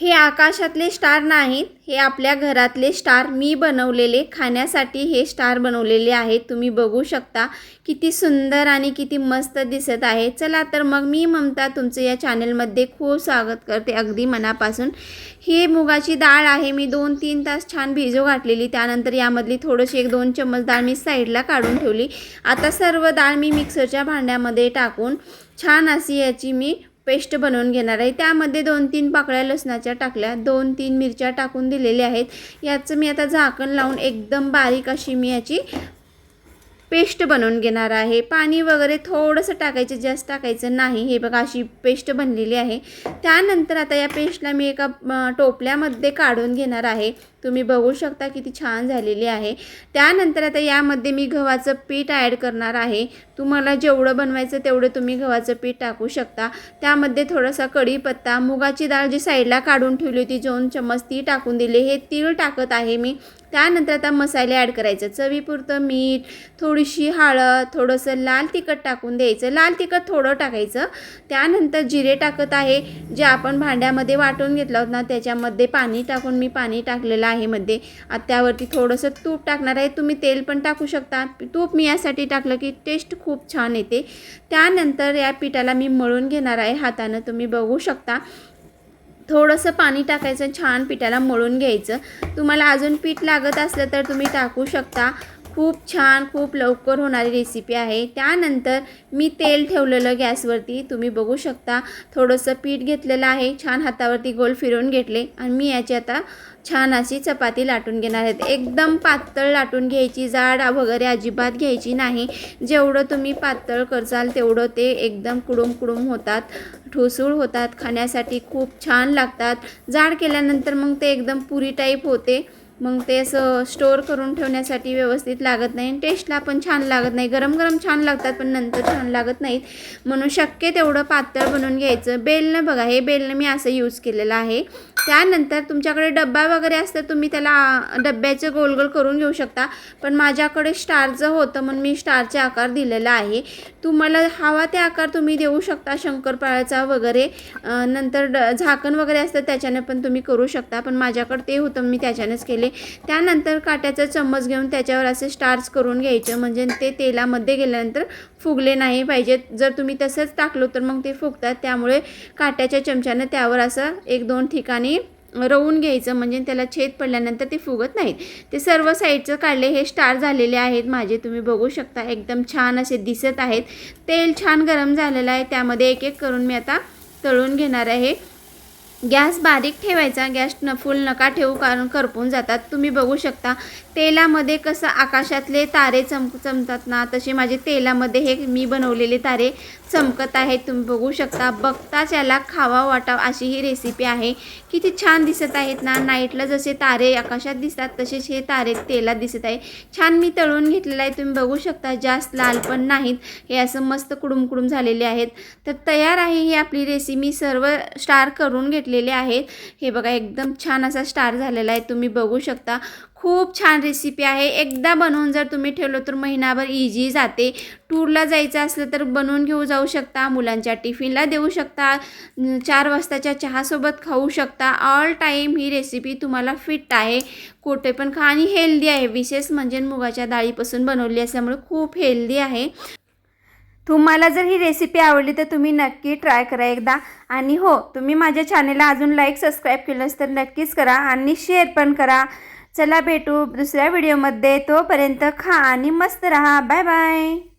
हे आकाशातले स्टार नाहीत हे आपल्या घरातले स्टार. मी बनवलेले खाण्यासाठी हे स्टार बनवलेले आहेत. तुम्ही बघू शकता किती सुंदर आणि किती मस्त दिसत आहे. चला तर मग मी ममता तुमचं या चॅनलमध्ये खूप स्वागत करते. अगदी मनापासून. ही मुगाची डाळ आहे. मी दोन तीन तास छान भिजू घातलेली. त्यानंतर यामधली थोडीशी एक दोन चम्मच डाळ मी साईडला काढून ठेवली. आता सर्व डाळ मी मिक्सरच्या भांड्यामध्ये टाकून छान अशी याची मी पेस्ट बनवून घेणार आहे. त्यामध्ये दोन तीन पाकळ्या लसणाच्या टाकल्या. दोन तीन मिरच्या टाकून दिलेल्या आहेत. याचं मी आता झाकण लावून एकदम बारीक अशी मी याची पेस्ट बनवून घेणार आहे. पाणी वगैरे थोडंसं टाकायचं जास्त टाकायचं नाही. हे बघा अशी पेस्ट बनलेली आहे. त्यानंतर आता या पेस्टला मी एका टोपल्यामध्ये काढून घेणार आहे. तुम्ही बघू शकता किती छान झालेली आहे. त्यानंतर आता यामध्ये मी गव्हाचं पीठ ॲड करणार आहे. तुम्हाला जेवढं बनवायचं तेवढं तुम्ही गव्हाचं पीठ टाकू शकता. त्यामध्ये थोडासा कढीपत्ता मुगाची डाळ जी साईडला काढून ठेवली होती दोन चम्मच ती टाकून दिली हे तीळ टाकत आहे मी. त्यानंतर आता मसाले ॲड करायचं. चवीपुरतं मीठ थोडीशी हळद थोडंसं लाल तिखट टाकून द्यायचं. लाल तिखट थोडं टाकायचं. त्यानंतर जिरे टाकत आहे. जे आपण भांड्यामध्ये वाटून घेतलं होतं ना त्याच्यामध्ये पाणी टाकून मी पाणी टाकलेलं आहे मध्ये. आता त्यावरती थोडंसं तूप टाकणार आहे. तुम्ही तेल पण टाकू शकता. तूप मी यासाठी टाकलं की टेस्ट खूप छान येते. त्यानंतर या पिठाला मी मळून घेणार आहे. हातानं तुम्ही बघू शकता. थोडंसं पाणी टाकायचं छान पिठाला मळून घ्यायचं. तुम्हाला अजून पीठ लागत असलं तर तुम्ही टाकू शकता. खूप छान खूप लवकर होणारी रेसिपी आहे. त्यानंतर मी तेल ठेवलेलं गॅसवरती. तुम्ही बघू शकता थोडंसं पीठ घेतलेलं आहे. छान हातावरती गोल फिरवून घेतले. आणि मी याची आता छान अशी चपाती लाटून घेणार आहेत एकदम पातळ लाटून घ्यायची जाड वगैरे अजिबात घ्यायची नाही. जेवढं तुम्ही पातळ करसाल तेवढं ते एकदम कुडूम कुडूम होतात. ठोसूळ होतात खाण्यासाठी खूप छान लागतात. जाड केल्यानंतर मग ते एकदम पुरी टाईप होते. मग ते असं स्टोअर करून ठेवण्यासाठी व्यवस्थित लागत नाही. टेस्टला पण छान लागत नाही. गरम गरम छान लागतात पण नंतर छान लागत नाहीत. म्हणून शक्य तेवढं पातळ बनवून घ्यायचं. बेलनं बघा हे बेलनं मी असं यूज केलेलं आहे. त्यानंतर तुमच्याकडे डब्बा वगैरे असतं तुम्ही त्याला डब्याचं गोल गोल करून घेऊ शकता. पण माझ्याकडे स्टारचं होतं म्हणून मी स्टारचे आकार दिलेला आहे. तुम्हाला हवा ते आकार तुम्ही देऊ शकता शंकरपाळ्याचा वगैरे. नंतर ड झाकण वगैरे असतं त्याच्याने पण तुम्ही करू शकता. पण माझ्याकडे ते होतं मी त्याच्यानेच केले. त्यानंतर काट्याचा चम्मच घेऊन त्याच्यावर असे स्टार्स करून घ्यायचे. म्हणजे ते तेलामध्ये गेल्यानंतर फुगले नाही पाहिजेत. जर तुम्ही तसंच टाकलो तर मग ते फुगतात. त्यामुळे काट्याच्या चमच्यानं त्यावर असं एक दोन ठिकाणी रवून घ्यायचं म्हणजे त्याला छेद पडल्यानंतर ते फुगत नाहीत. ते सर्व साईडचं काढले हे स्टार झालेले आहेत माझे तुम्ही बघू शकता. एकदम छान असे दिसत आहेत. तेल छान गरम झालेलं आहे त्यामध्ये एक एक करून मी आता तळून घेणार आहे. गॅस बारीक ठेवायचा गॅस न फुल नका ठेवू कारण करपून जातात. तुम्ही बघू शकता तेलामध्ये कसं आकाशातले तारे चमक चमतात ना तसे माझे तेलामध्ये हे मी बनवलेले तारे चमकत आहेत. तुम्ही बघू शकता बघताच याला खावा वाटाव अशी ही रेसिपी आहे. किती छान दिसत आहेत ना नाईटला जसे तारे आकाशात दिसतात तसेच हे तारे तेलात दिसत आहे. छान मी तळून घेतलेलं आहे तुम्ही बघू शकता जास्त लाल पण नाहीत. हे असं मस्त कुडूम कुडूम झालेले आहेत. तर तयार आहे ही आपली रेसिपी सर्व स्टार करून घेतली घेतलेले आहेत. हे बघा एकदम छान असा स्टार झालेला आहे. तुम्ही बघू शकता. खूप छान रेसिपी आहे. एकदा बनवून जर तुम्ही ठेवलं तर महिनाभर इझी जाते. टूरला जायचं असलं तर बनवून घेऊ जाऊ शकता. मुलांच्या टिफिनला देऊ शकता. चार वाजताच्या चहासोबत खाऊ शकता. ऑल टाईम ही रेसिपी तुम्हाला फिट आहे. कुठे पण खा. आणि हेल्दी आहे. विशेष म्हणजे मुगाच्या डाळीपासून बनवली असल्यामुळे खूप हेल्दी आहे. तुम्हाला जर ही रेसिपी आवडली तर तुम्ही नक्की ट्राय करा एकदा. आणि हो तुम्ही माझ्या चॅनेलला अजून लाईक सबस्क्राईब केलंच तर नक्कीच करा आणि शेअर पण करा. चला भेटू दुसऱ्या व्हिडिओमध्ये तोपर्यंत खा आणि मस्त रहा. Bye bye